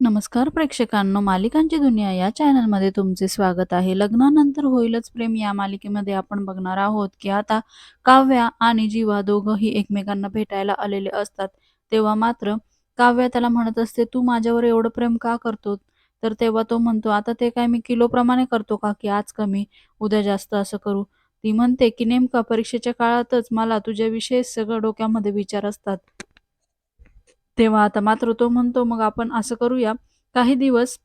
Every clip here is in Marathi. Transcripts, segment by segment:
नमस्कार प्रेक्षकांनो मालिकांची दुनिया या चॅनलमध्ये तुमचे स्वागत आहे. लग्नानंतर होईलच प्रेम या मालिकेमध्ये आपण बघणार आहोत की आता काव्या आणि जीवा दोघंही एकमेकांना भेटायला आलेले असतात. तेव्हा मात्र काव्या त्याला म्हणत असते तू माझ्यावर एवढं प्रेम का करतो तर तेव्हा तो म्हणतो आता ते काय मी किलोप्रमाणे करतो का की आज कमी उद्या जास्त असं करू? ती म्हणते की नेमका परीक्षेच्या काळातच मला तुझ्याविषयी सगळं डोक्यामध्ये विचार असतात. तेव्हा आता मात्र तो म्हणतो मग आपण असं करूया काही दिवस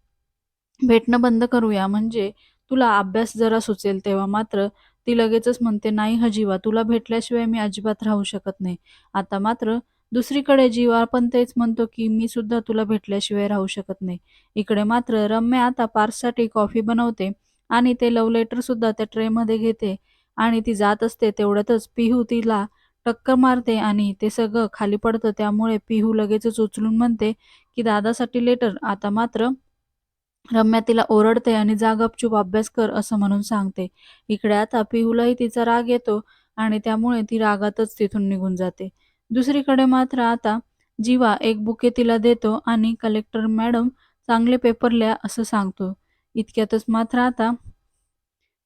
भेटणं बंद करूया. म्हणजे तुला अभ्यास जरा सुचेल तेव्हा मात्र ती लगेचच म्हणते नाही हजीवा तुला भेटल्याशिवाय मी अजिबात राहू शकत नाही. आता मात्र दुसरीकडे जीवा पण तेच म्हणतो की मी सुद्धा तुला भेटल्याशिवाय राहू शकत नाही. इकडे मात्र रम्या आता पार्ससाठी कॉफी बनवते आणि ते लव्ह लेटर सुद्धा त्या ट्रेमध्ये घेते आणि ती जात असते तेवढ्यातच पिहू तिला टक्कर मारते आणि ते सगळं खाली पडतं त्यामुळे पिहू लगेचच उचलून म्हणते की दादासाठी लेटर आता मात्र रम्या तिला ओरडते आणि जा गपचूप अभ्यास कर असं म्हणून सांगते. इकडे आता पिहूलाही तिचा राग येतो आणि त्यामुळे ती रागातच तिथून निघून जाते. दुसरीकडे मात्र आता जीवा एक बुके तिला देतो आणि कलेक्टर मॅडम चांगले पेपर लिहा असं सांगतो. इतक्यातच मात्र आता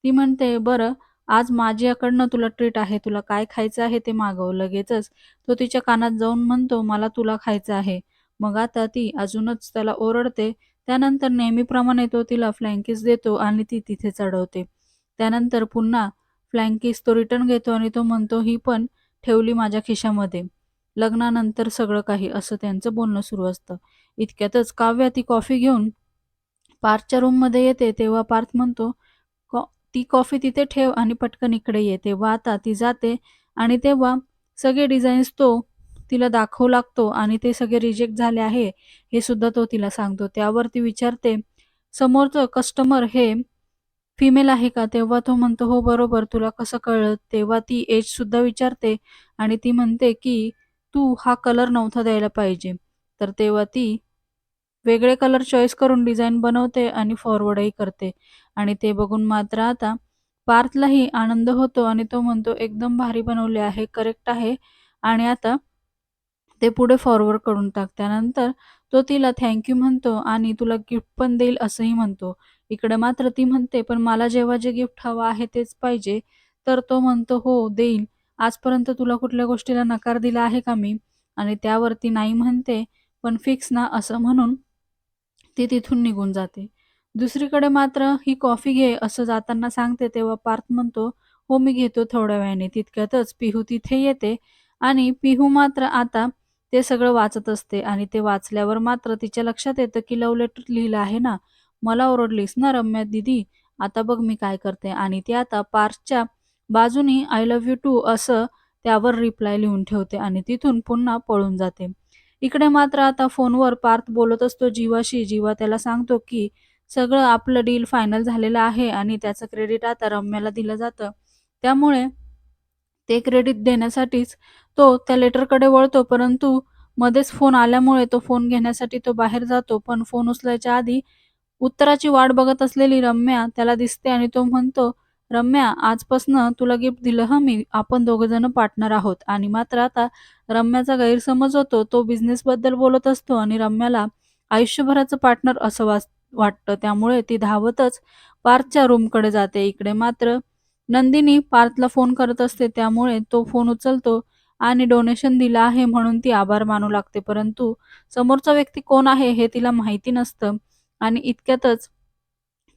ती म्हणते बरं आज माझ्याकडनं तुला ट्रीट आहे तुला काय खायचं आहे ते मागव लगेचच तो तिच्या कानात जाऊन म्हणतो मला तुला खायचं आहे. मग आता ती अजूनच त्याला ओरडते. त्यानंतर नेहमीप्रमाणे तो तिला फ्लँकीस देतो आणि ती तिथे चढवते. त्यानंतर पुन्हा फ्लँकीस तो रिटर्न घेतो आणि तो म्हणतो ही पण ठेवली माझ्या खिशामध्ये. लग्नानंतर सगळं काही असं त्यांचं बोलणं सुरू असतं. इतक्यातच काव्या ती कॉफी घेऊन पार्थच्या रूममध्ये येते. तेव्हा पार्थ म्हणतो ती कॉफी तिथे ठेव आणि पटकन इकडे ये. तेव्हा आता ती जाते आणि तेव्हा सगळे डिझाईन्स तो तिला दाखवू लागतो आणि ते सगळे रिजेक्ट झाले आहे हे सुद्धा तो तिला सांगतो. त्यावर ती विचारते समोरचं कस्टमर हे फिमेल आहे का? तेव्हा तो म्हणतो हो बरोबर तुला कसं कळलं? तेव्हा ती एज सुद्धा विचारते आणि ती म्हणते की तू हा कलर नव्हता द्यायला पाहिजे. तर तेव्हा ती वेगळे कलर चॉईस करून डिझाईन बनवते आणि फॉरवर्डही करते. आणि ते बघून मात्र आता पार्थलाही आनंद होतो आणि तो म्हणतो एकदम भारी बनवले आहे करेक्ट आहे. आणि आता ते पुढे फॉरवर्ड करून टाक. त्यानंतर तो तिला थँक्यू म्हणतो आणि तुला गिफ्ट पण देईल असंही म्हणतो. इकडे मात्र ती म्हणते पण मला जेव्हा जे गिफ्ट हवं आहे तेच पाहिजे. तर तो म्हणतो हो देईल. आजपर्यंत तुला कुठल्या गोष्टीला नकार दिला आहे का मी? आणि त्यावरती नाही म्हणते पण फिक्स ना असं म्हणून ती तिथून निघून जाते. दुसरीकडे मात्र ही कॉफी घे असं जाताना सांगते तेव्हा पार्थ म्हणतो हो मी घेतो थोड्या वेळाने. तितक्यातच पिहू तिथे येते आणि पिहू मात्र आता ते सगळं वाचत असते आणि ते वाचल्यावर मात्र तिच्या लक्षात येतं की लव्ह लेटर लिहिलं आहे ना? मला ओरडलीस ना रम्या दिदी? आता बघ मी काय करते. आणि ती आता पार्थच्या बाजूनी आय लव्ह यू टू असं त्यावर रिप्लाय लिहून ठेवते आणि तिथून पुन्हा पळून जाते. इकडे मात्र आता फोनवर पार्थ बोलत असतो जीवाशी. जीवा त्याला सांगतो की सगळं आपलं डील फायनल झालेलं आहे आणि त्याचं क्रेडिट आता रम्याला दिलं जातं. त्यामुळे ते क्रेडिट देण्यासाठीच तो त्या लेटरकडे वळतो परंतु मध्येच फोन आल्यामुळे तो फोन घेण्यासाठी तो बाहेर जातो. पण फोन उचलायच्या आधी उत्तराची वाट बघत असलेली रम्या त्याला दिसते आणि तो म्हणतो रम्या आजपासनं तुला गिफ्ट दिलं हं मी. आपण दोघं जण पार्टनर आहोत. आणि मात्र आता रम्याचा गैरसमज होतो तो बिझनेस बद्दल बोलत असतो आणि रम्याला आयुष्यभराचं पार्टनर असं वाच वाटतं. त्यामुळे ती धावतच पार्थच्या रूमकडे जाते. इकडे मात्र नंदिनी पार्थला फोन करत असते. त्यामुळे तो फोन उचलतो आणि डोनेशन दिलं आहे म्हणून ती आभार मानू लागते. परंतु समोरचा व्यक्ती कोण आहे हे तिला माहिती नसतं. आणि इतक्यातच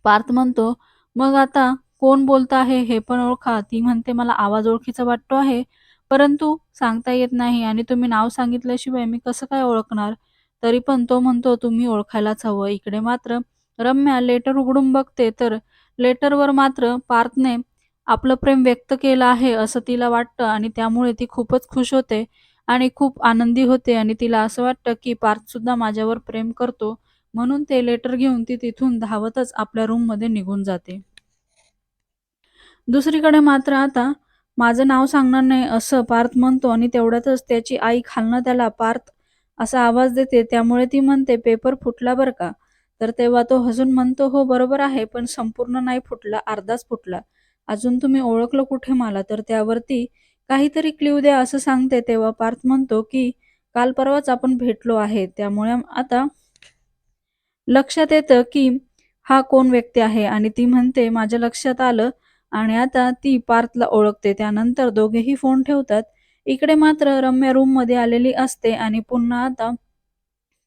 पार्थ म्हणतो मग आता कोण बोलत आहे हे पण ओळखा. ती म्हणते मला आवाज ओळखीचा वाटतो आहे परंतु सांगता येत नाही आणि तुम्ही नाव सांगितल्याशिवाय मी कसं काय ओळखणार? तरी पण तो म्हणतो तुम्ही ओळखायलाच हवं. इकडे मात्र रम्या लेटर उघडून बघते. तर लेटरवर मात्र पार्थने आपलं प्रेम व्यक्त केलं आहे असं तिला वाटतं आणि त्यामुळे ती खूपच खुश होते आणि खूप आनंदी होते आणि तिला असं वाटतं की पार्थ सुद्धा माझ्यावर प्रेम करतो. म्हणून ते लेटर घेऊन ती तिथून धावतच आपल्या रूममध्ये निघून जाते. दुसरीकडे मात्र आता माझं नाव सांगणार नाही असं पार्थ म्हणतो आणि तेवढ्यातच त्याची आई खालनं त्याला पार्थ असा आवाज देते. त्यामुळे ती म्हणते पेपर फुटला बरं का? तर तेव्हा तो हसून म्हणतो हो बरोबर आहे पण संपूर्ण नाही फुटला अर्धाच फुटला. अजून तुम्ही ओळखलं कुठे मला? तर त्यावरती काहीतरी क्ल्यू द्या असं सांगते. तेव्हा पार्थ म्हणतो की काल परवाच आपण भेटलो आहे. त्यामुळे आता लक्षात येतं की हा कोण व्यक्ती आहे. आणि ती म्हणते माझ्या लक्षात आलं आणि आता ती पार्थला ओळखते. त्यानंतर दोघेही फोन ठेवतात. इकडे मात्र रम्या रूममध्ये आलेली असते आणि पुन्हा आता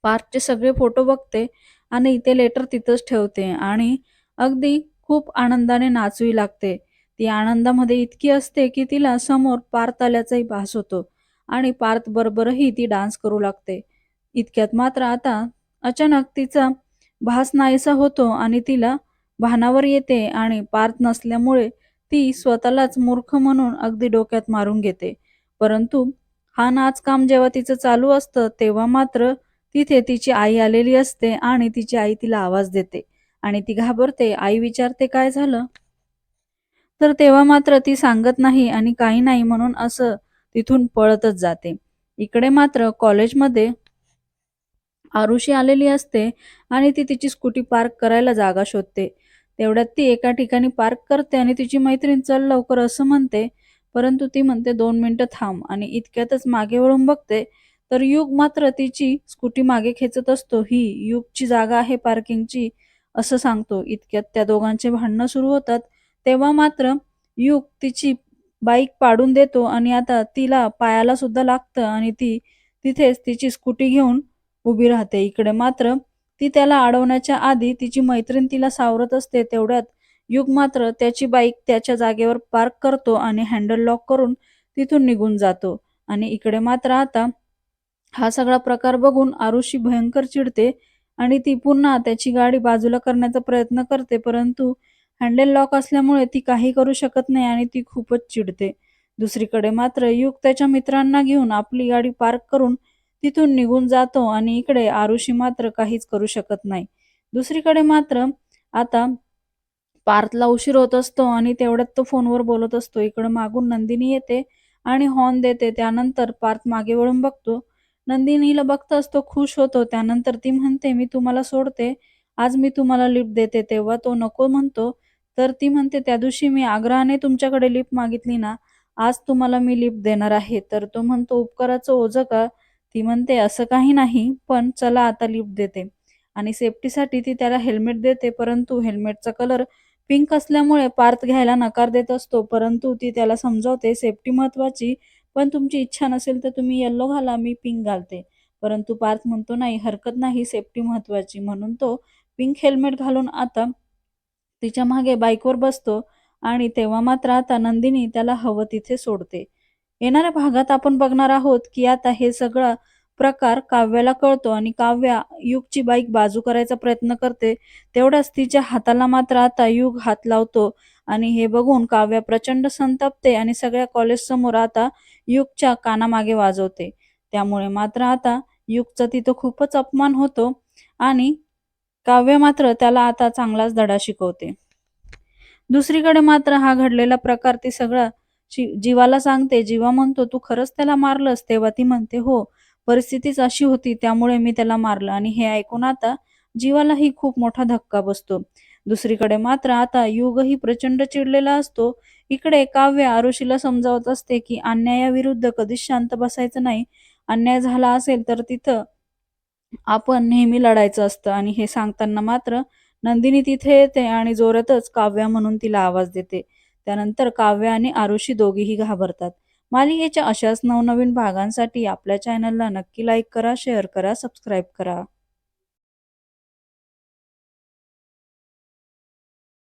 पार्थचे सगळे फोटो बघते आणि ते लेटर तिथंच ठेवते आणि अगदी खूप आनंदाने नाचवी लागते. ती आनंदामध्ये इतकी असते की तिला समोर पार्थ आल्याचाही भास होतो आणि पार्थ बरोबरही ती डान्स करू लागते. इतक्यात मात्र आता अचानक तिचा भास नाहीसा होतो आणि तिला भानावर येते आणि पार्थ नसल्यामुळे ती स्वतःलाच मूर्ख म्हणून अगदी डोक्यात मारून घेते. परंतु हा नाचकाम जेव्हा तिचं चालू असतं तेव्हा मात्र तिथे तिची आई आलेली असते आणि तिची आई तिला आवाज देते आणि ती घाबरते. आई विचारते काय झालं? तर तेव्हा मात्र ती सांगत नाही आणि काही नाही म्हणून असं तिथून पळतच जाते. इकडे मात्र कॉलेजमध्ये आरुषी आलेली असते आणि ती तिची स्कूटी पार्क करायला जागा शोधते. तेवढ्यात ती एका ठिकाणी पार्क करते आणि तिची मैत्रीण चल लवकर असं म्हणते. परंतु ती म्हणते दोन मिनिटं थांब. आणि इतक्यातच मागे वळून बघते तर युग मात्र तिची स्कूटी मागे खेचत असतो. ही युगची जागा आहे पार्किंगची असं सांगतो. इतक्यात त्या दोघांचे भांडणं सुरू होतात. तेव्हा मात्र युग तिची बाईक पाडून देतो आणि आता तिला पायाला सुद्धा लागतं आणि ती तिथेच तिची स्कूटी घेऊन उभी राहते. इकडे मात्र ती त्याला अडवण्याच्या आधी तिची मैत्रीण तिला सावरत असते. तेवढ्यात युग मात्र त्याची बाईक त्याच्या जागेवर पार्क करतो आणि हँडल लॉक करून तिथून निघून जातो. आणि इकडे मात्र आता हा सगळा प्रकार बघून आरुषी भयंकर चिडते आणि ती पुन्हा त्याची गाडी बाजूला करण्याचा प्रयत्न करते परंतु हँडल लॉक असल्यामुळे ती काही करू शकत नाही आणि ती खूपच चिडते. दुसरीकडे मात्र युग त्याच्या मित्रांना घेऊन आपली गाडी पार्क करून तिथून निघून जातो आणि इकडे आरुषी मात्र काहीच करू शकत नाही. दुसरीकडे मात्र आता पार्थला उशीर होत असतो आणि तेवढ्यात तो फोनवर बोलत असतो. इकडे मागून नंदिनी येते आणि हॉर्न देते. त्यानंतर पार्थ मागे वळून बघतो. नंदिनीला बघताच तो खुश होतो. त्यानंतर ती म्हणते मी तुम्हाला सोडते. आज मी तुम्हाला लिफ्ट देते. तेव्हा तो नको म्हणतो. तर ती म्हणते त्या दिवशी मी आग्रहाने तुमच्याकडे लिफ्ट मागितली ना आज तुम्हाला मी लिफ्ट देणार आहे. तर तो म्हणतो उपकाराचं ओझं का ती म्हणते असं काही नाही पण चला आता लिफ्ट देते. आणि सेफ्टीसाठी ती त्याला हेल्मेट देते परंतु हेल्मेटचा कलर पिंक असल्यामुळे पार्थ घ्यायला नकार देत असतो. परंतु ती त्याला समजावते सेफ्टी महत्वाची पण तुमची इच्छा नसेल तर तुम्ही येल्लो घाला मी पिंक घालते. परंतु पार्थ म्हणतो नाही हरकत नाही सेफ्टी महत्वाची म्हणून तो पिंक हेल्मेट घालून आता तिच्यामागे बाईकवर बसतो आणि तेव्हा मात्र आता नंदिनी त्याला हवं तिथे सोडते. येणाऱ्या भागात आपण बघणार आहोत की आता हे सगळा प्रकार काव्याला कळतो आणि काव्या युगची बाईक बाजू करायचा प्रयत्न करते. तेवढ्याच तिच्या हाताला मात्र आता युग हात लावतो. आणि हे बघून काव्या प्रचंड संतापते आणि सगळ्या कॉलेज समोर आता युगच्या कानामागे वाजवते. त्यामुळे मात्र आता युगचा तिथं खूपच अपमान होतो आणि काव्य मात्र त्याला आता चांगलाच धडा शिकवते. दुसरीकडे मात्र हा घडलेला प्रकार ती सगळा जीवाला सांगते जीवा म्हणतो तू खरंच त्याला मारलंस. तेव्हा ती म्हणते हो परिस्थितीच अशी होती त्यामुळे मी त्याला मारलं. आणि हे ऐकून आता जीवालाही खूप मोठा धक्का बसतो. दुसरीकडे मात्र आता युगही प्रचंड चिडलेला असतो. इकडे काव्य आरुषीला समजावत असते की अन्यायाविरुद्ध कधीच शांत बसायचं नाही. अन्याय झाला असेल तर तिथं आपण नेहमी लढायचं असतं. आणि हे सांगताना मात्र नंदिनी तिथे येते आणि जोरातच काव्या म्हणून तिला आवाज देते. त्यानंतर काव्य आणि आरुषी दोघेही घाबरतात. मालिकेच्या अशाच नवनवीन भागांसाठी आपल्या चॅनलला नक्की लाईक करा शेअर करा सबस्क्राईब करा.